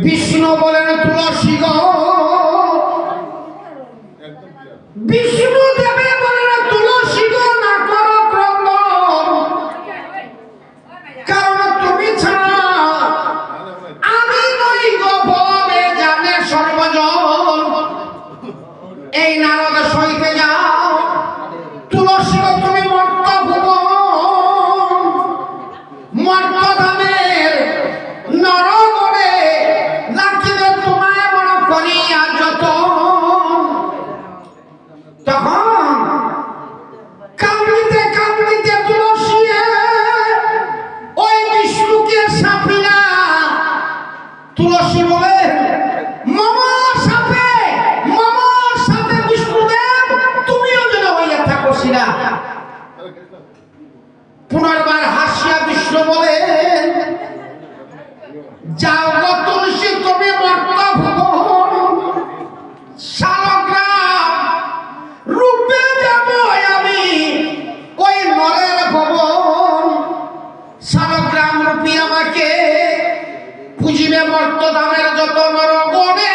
বিষ্ণু বলেন তুলসী গো। বিষ্ণু দেবে বলেন তুলসী গো, না করো ক্রন্দন কারণ তুমি ছাড়া আমি নই গো ভবে জানে সর্বজন। এই নারদ সইতে যাও। তুলসী তুলসী বলে পুজিবে মর্তধামের যত নরগণে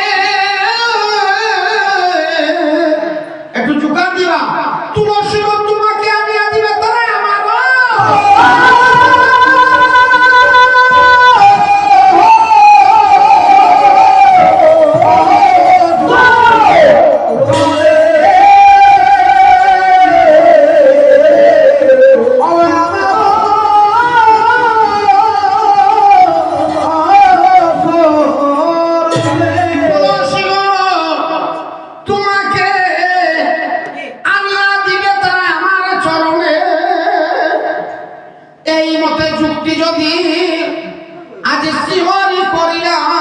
একটু চুকান দিবা। তুলসী যদি আজ শ্রীহরি করিলাম